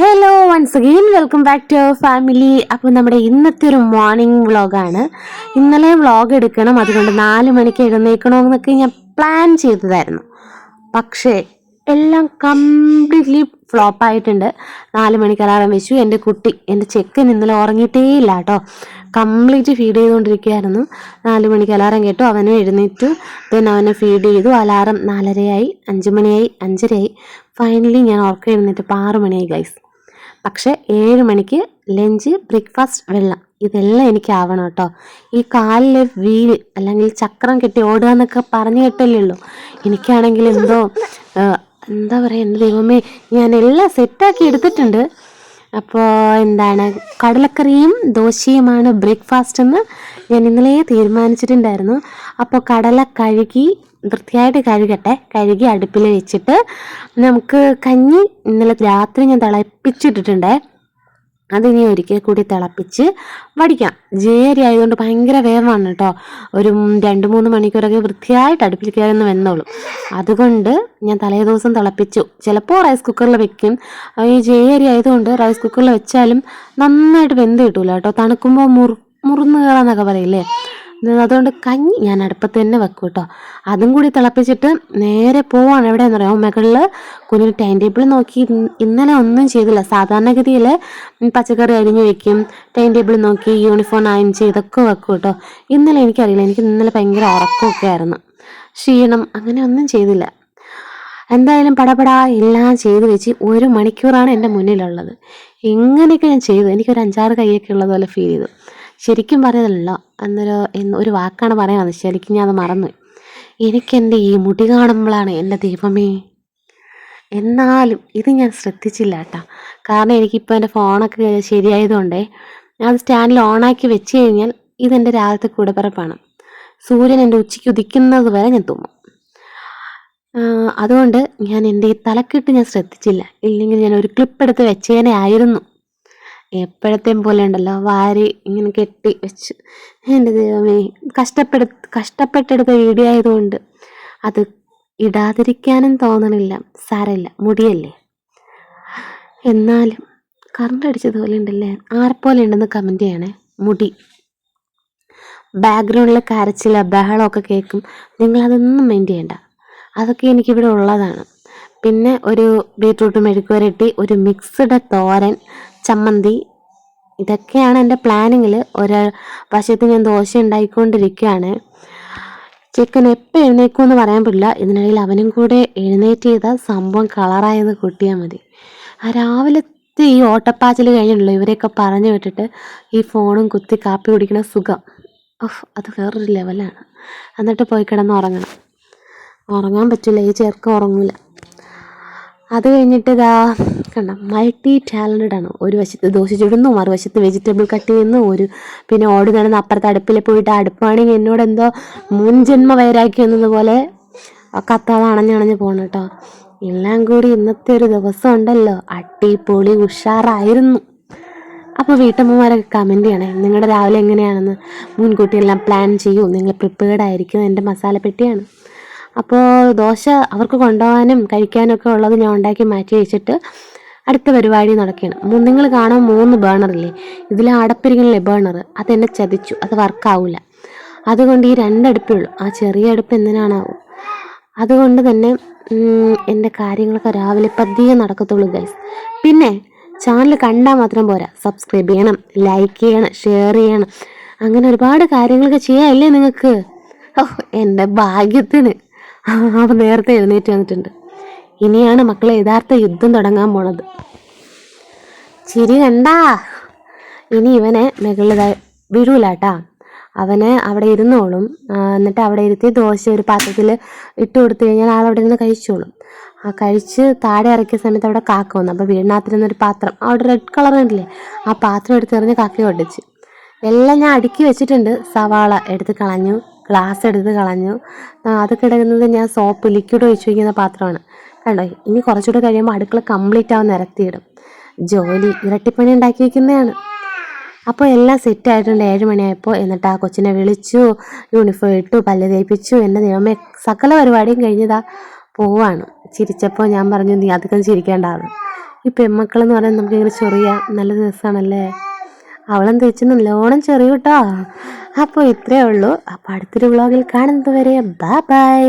Hello once again welcome back to our family അപ്പോൾ നമ്മുടെ ഇന്നത്തെ ഒരു മോർണിംഗ് വ്ളോഗാണ് ഇന്നലെ വ്ളോഗ് എടുക്കണം അതുകൊണ്ട് നാല് മണിക്ക് എഴുന്നേക്കണമെന്നൊക്കെ ഞാൻ പ്ലാൻ ചെയ്തതായിരുന്നു. പക്ഷേ എല്ലാം കംപ്ലീറ്റ്ലി ഫ്ലോപ്പ് ആയിട്ടുണ്ട്. നാല് മണിക്ക് അലാറം വെച്ചു. എന്റെ കുട്ടി എന്റെ ചെക്കൻ ഇന്നലെ ഉറങ്ങിയിട്ടേ ഇല്ല കേട്ടോ. കംപ്ലീറ്റ് ഫീഡ് ചെയ്തുകൊണ്ടിരിക്കുകയായിരുന്നു. നാല് മണിക്ക് അലാറം കേട്ടു. അവനും എഴുന്നേറ്റു. ദെൻ അവനെ ഫീഡ് ചെയ്തു. അലാറം നാലരയായി അഞ്ച് മണിയായി അഞ്ചരയായി. ഫൈനലി ഞാൻ ഉറക്കം എഴുന്നേറ്റപ്പോൾ ആറ് മണിയായി ഗൈസ് പക്ഷേ ഏഴ് മണിക്ക് ലഞ്ച് ബ്രേക്ക്ഫാസ്റ്റ് വെള്ളം. ഇതെല്ലാം എനിക്ക് ആവണം കേട്ടോ. ഈ കാലിലെ വീൽ അല്ലെങ്കിൽ ചക്രം കെട്ടി ഓടുക എന്നൊക്കെ പറഞ്ഞു കേട്ടല്ലേ ഉള്ളൂ എനിക്കാണെങ്കിൽ എന്തോ എന്താ പറയുക എന്റെ ദൈവമേ ഞാൻ എല്ലാം സെറ്റാക്കി എടുത്തിട്ടുണ്ട്. അപ്പോൾ എന്താണ് കടലക്കറിയും ദോശയുമാണ് ബ്രേക്ക്ഫാസ്റ്റ് എന്ന് ഞാൻ ഇന്നലെ തീരുമാനിച്ചിട്ടുണ്ടായിരുന്നു. അപ്പോൾ കടല കഴുകി വൃത്തിയായിട്ട് കഴുകട്ടെ. കഴുകി അടുപ്പിൽ വെച്ചിട്ട് നമുക്ക് കഞ്ഞി ഇന്നലെ രാത്രി ഞാൻ തിളപ്പിച്ചിട്ടിട്ടുണ്ടേ. അതിനി ഒരിക്കൽ കൂടി തിളപ്പിച്ച് വടിക്കാം. ജേരി ആയതുകൊണ്ട് ഭയങ്കര വേവാണ് കേട്ടോ. ഒരു രണ്ട് മൂന്ന് മണിക്കൂറൊക്കെ വൃത്തിയായിട്ട് അടുപ്പിൽ കയറുന്ന വെന്നോളും. അതുകൊണ്ട് ഞാൻ തലേ ദിവസം തിളപ്പിച്ചു. ചിലപ്പോൾ റൈസ് കുക്കറിൽ വെക്കും. ഈ ജേരി ആയതുകൊണ്ട് റൈസ് കുക്കറിൽ വെച്ചാലും നന്നായിട്ട് വെന്ത് കിട്ടൂല കേട്ടോ. തണുക്കുമ്പോൾ മുറു മുറിന്ന് കയറാന്നൊക്കെ പറയില്ലേ? അതുകൊണ്ട് കഞ്ഞി ഞാൻ അടുപ്പത്ത് തന്നെ വെക്കും കേട്ടോ. അതും കൂടി തിളപ്പിച്ചിട്ട് നേരെ പോവാണ്. എവിടെയെന്ന് പറയാം മുകളിൽ കുഞ്ഞിന് ടൈം ടേബിൾ നോക്കി. ഇന്ന് ഇന്നലെ ഒന്നും ചെയ്തില്ല. സാധാരണഗതിയിൽ പച്ചക്കറി അരിഞ്ഞു വെക്കും. ടൈം ടേബിൾ നോക്കി യൂണിഫോം അയൺ ചെയ്തൊക്കെ വെക്കും കേട്ടോ. ഇന്നലെ എനിക്കറിയില്ല. എനിക്ക് ഇന്നലെ ഭയങ്കര ഉറക്കമൊക്കെ ആയിരുന്നു. ക്ഷീണം. അങ്ങനെ ഒന്നും ചെയ്തില്ല. എന്തായാലും പടപടാ എല്ലാം ചെയ്ത് വെച്ച് ഒരു മണിക്കൂറാണ് എന്റെ മുന്നിലുള്ളത്. എങ്ങനെയൊക്കെ ഞാൻ ചെയ്തു. എനിക്കൊരു അഞ്ചാറ് കൈയൊക്കെ ഉള്ളതുപോലെ ഫീൽ ചെയ്തു. ശരിക്കും പറയുന്നല്ലോ എന്നൊരു എന്ന് ഒരു വാക്കാണ് പറയാനത് ശരിക്കും ഞാൻ അത് മറന്നു. എനിക്കെന്റെ ഈ മുടി കാണുമ്പോഴാണ് എന്റെ ദൈവമേ. എന്നാലും ഇത് ഞാൻ ശ്രദ്ധിച്ചില്ല കേട്ടോ. കാരണം എനിക്കിപ്പോൾ എന്റെ ഫോണൊക്കെ ശരിയായതുകൊണ്ടേ അത് സ്റ്റാൻഡിൽ ഓണാക്കി വെച്ച് കഴിഞ്ഞാൽ ഇതെന്റെ രാവിലത്തെ കൂടപ്പിറപ്പാണ്. സൂര്യൻ എന്റെ ഉച്ചയ്ക്ക് ഉദിക്കുന്നത് വരെ ഞാൻ തുമ്മും അതുകൊണ്ട് ഞാൻ എന്റെ ഈ തലക്കെട്ട് ഞാൻ ശ്രദ്ധിച്ചില്ല. ഇല്ലെങ്കിൽ ഞാൻ ഒരു ക്ലിപ്പ് എടുത്ത് വെച്ചേനെ ആയിരുന്നു. എപ്പോഴത്തെയും പോലെ ഉണ്ടല്ലോ. വാരി ഇങ്ങനെ കെട്ടി വെച്ച്. എന്റെ ദൈവമേ കഷ്ടപ്പെടു കഷ്ടപ്പെട്ടെടുത്ത വീഡിയോ ആയതുകൊണ്ട് അത് ഇടാതിരിക്കാനും തോന്നണില്ല. സാരമില്ല. മുടിയല്ലേ? എന്നാലും കറണ്ട് അടിച്ചതുപോലെ ഉണ്ടല്ലേ? ആർപ്പോലെ ഉണ്ടെന്ന് കമന്റ് ചെയ്യണേ. മുടി. ബാക്ക്ഗ്രൗണ്ടിലെ കരച്ചില ബഹളമൊക്കെ കേൾക്കും. നിങ്ങളതൊന്നും മൈൻഡ് ചെയ്യണ്ട. അതൊക്കെ എനിക്കിവിടെ ഉള്ളതാണ്. പിന്നെ ഒരു ബീട്രൂട്ട് മെഴുക്കുവരട്ടി ഒരു മിക്സ്ഡ് തോരൻ ചമ്മന്തി. ഇതൊക്കെയാണ് എന്റെ പ്ലാനിങ്ങിൽ ഒരാൾ വശത്ത് ഞാൻ ദോശ ഉണ്ടായിക്കൊണ്ടിരിക്കുകയാണ്. ചിക്കൻ എപ്പോൾ എഴുന്നേക്കുമെന്ന് പറയാൻ പറ്റില്ല. ഇതിനിടയിൽ അവനും കൂടെ എഴുന്നേറ്റ് ചെയ്ത സംഭവം കളറായെന്ന് കൂട്ടിയാൽ മതി. ആ രാവിലത്തെ ഈ ഓട്ടപ്പാച്ചിൽ കഴിഞ്ഞിട്ടുള്ളൂ ഇവരെയൊക്കെ പറഞ്ഞു വിട്ടിട്ട് ഈ ഫോണും കുത്തി കാപ്പി കുടിക്കുന്ന സുഖം. ഓഹ് അത് വേറൊരു ലെവലാണ്. എന്നിട്ട് പോയി കിടന്ന് ഉറങ്ങണം. ഉറങ്ങാൻ പറ്റില്ല. ഈ ചേർക്ക് ഉറങ്ങില്ല അത് കഴിഞ്ഞിട്ട് ഇതാ കണ്ട മൾട്ടി ടാലന്റഡ് ആണ്. ഒരു വശത്ത് ദോശ ചുടുന്നു മറുവശത്ത് വെജിറ്റബിൾ കട്ട് ചെയ്യുന്നു ഒരു പിന്നെ ഓടി നടന്ന് അപ്പുറത്തെ അടുപ്പിൽ പോയിട്ട് അടുപ്പാണെങ്കിൽ എന്നോട് എന്തോ മുൻജന്മ വൈരാഗ്യം എന്നതുപോലെ കത്താതെ അണഞ്ഞണഞ്ഞ് പോകണം കേട്ടോ എല്ലാം കൂടി ഇന്നത്തെ ഒരു ദിവസം ഉണ്ടല്ലോ. അടിപൊളി ഉഷാറായിരുന്നു. അപ്പോൾ വീട്ടമ്മമാരൊക്കെ കമന്റ് ചെയ്യണേ നിങ്ങളുടെ രാവിലെ എങ്ങനെയാണെന്ന്? മുൻകൂട്ടി എല്ലാം പ്ലാൻ ചെയ്യൂ. നിങ്ങൾ പ്രിപ്പയർഡ് ആയിരിക്കും. എന്റെ മസാലപ്പെട്ടിയാണ്. അപ്പോൾ ദോശ അവർക്ക് കൊണ്ടുപോകാനും കഴിക്കാനും ഒക്കെ ഉള്ളത് ഞാൻ ഉണ്ടാക്കി മാറ്റി വെച്ചിട്ട് അടുത്ത പരിപാടി നടക്കുകയാണ്. നിങ്ങൾ കാണാൻ മൂന്ന് ബേണറില്ലേ ഇതിൽ അടപ്പിരിക്കണില്ലേ ബേണർ അതെന്നെ ചതിച്ചു. അത് വർക്കാവില്ല അതുകൊണ്ട് ഈ രണ്ടടുപ്പേ ഉള്ളൂ. ആ ചെറിയ അടുപ്പ് എന്തിനാണാവും? അതുകൊണ്ട് തന്നെ എന്റെ കാര്യങ്ങളൊക്കെ രാവിലെ പതിയെ നടക്കത്തുള്ളൂ ഗൈസ് പിന്നെ ചാനൽ കണ്ടാൽ മാത്രം പോരാ. സബ്സ്ക്രൈബ് ചെയ്യണം ലൈക്ക് ചെയ്യണം ഷെയർ ചെയ്യണം. അങ്ങനെ ഒരുപാട് കാര്യങ്ങളൊക്കെ ചെയ്യാമല്ലേ നിങ്ങൾക്ക് ഓ എന്റെ ഭാഗ്യത്തിന്. അവൻ നേരത്തെ എഴുന്നേറ്റ് വന്നിട്ടുണ്ട്. ഇനിയാണ് മക്കളെ യഥാർത്ഥ യുദ്ധം തുടങ്ങാൻ പോണത്. ചിരി കണ്ടാ? ഇനി ഇവനെ മുകളിൽ വീഴൂലാട്ടാ അവന് അവിടെ ഇരുന്നോളും. എന്നിട്ട് അവിടെ ഇരുത്തി ദോശ ഒരു പാത്രത്തിൽ ഇട്ട് കൊടുത്തു കഴിഞ്ഞാൽ ആൾ അവിടെ ഇരുന്ന് കഴിച്ചോളും. ആ കഴിച്ച് താഴെ ഇറക്കിയ സമയത്ത് അവിടെ കാക്ക വന്നു. അപ്പോൾ വീടിനകത്തിരുന്നൊരു പാത്രം. അവിടെ റെഡ് കളർ ഉണ്ടല്ലേ ആ പാത്രം എടുത്തെറിഞ്ഞ് കാക്കയെ ഒടിച്ച്. എല്ലാം ഞാൻ അടുക്കി വെച്ചിട്ടുണ്ട്. സവാള എടുത്ത് കളഞ്ഞു. ഗ്ലാസ് എടുത്ത് കളഞ്ഞു. അത് കിടക്കുന്നത് ഞാൻ സോപ്പ് ലിക്വിഡ് ഒഴിച്ചു വയ്ക്കുന്ന പാത്രമാണ്. കണ്ടോ? ഇനി കുറച്ചുകൂടെ കഴിയുമ്പോൾ അടുക്കള കംപ്ലീറ്റ് ആവും നിരത്തിയിടും. ജോലി ഇരട്ടിപ്പണി ഉണ്ടാക്കി വെക്കുന്നതാണ് അപ്പോൾ എല്ലാം സെറ്റ് ആയിട്ടുണ്ട്. ഏഴ് മണിയായപ്പോൾ എന്നിട്ട് ആ കൊച്ചിനെ വിളിച്ചു യൂണിഫോം ഇട്ടു പല്ല് തേപ്പിച്ചു. എന്റെ നിയമേ സകല പരിപാടിയും കഴിഞ്ഞതാ പോവാണ്. ചിരിച്ചപ്പോൾ ഞാൻ പറഞ്ഞു നീ അധികം ചിരിക്കേണ്ടതാണ് ഈ പെമ്മക്കളെന്ന് പറയുന്നത് നമുക്കിങ്ങനെ ചൊറിയാം നല്ല രസമാണല്ലേ അവളും തേച്ച് നല്ലോണം ചെറിയ കേട്ടോ അപ്പോൾ ഇത്രയേ ഉള്ളൂ. അപ്പോൾ അടുത്തൊരു വ്ളോഗിൽ കാണുന്നത് വരെ ബൈ ബൈ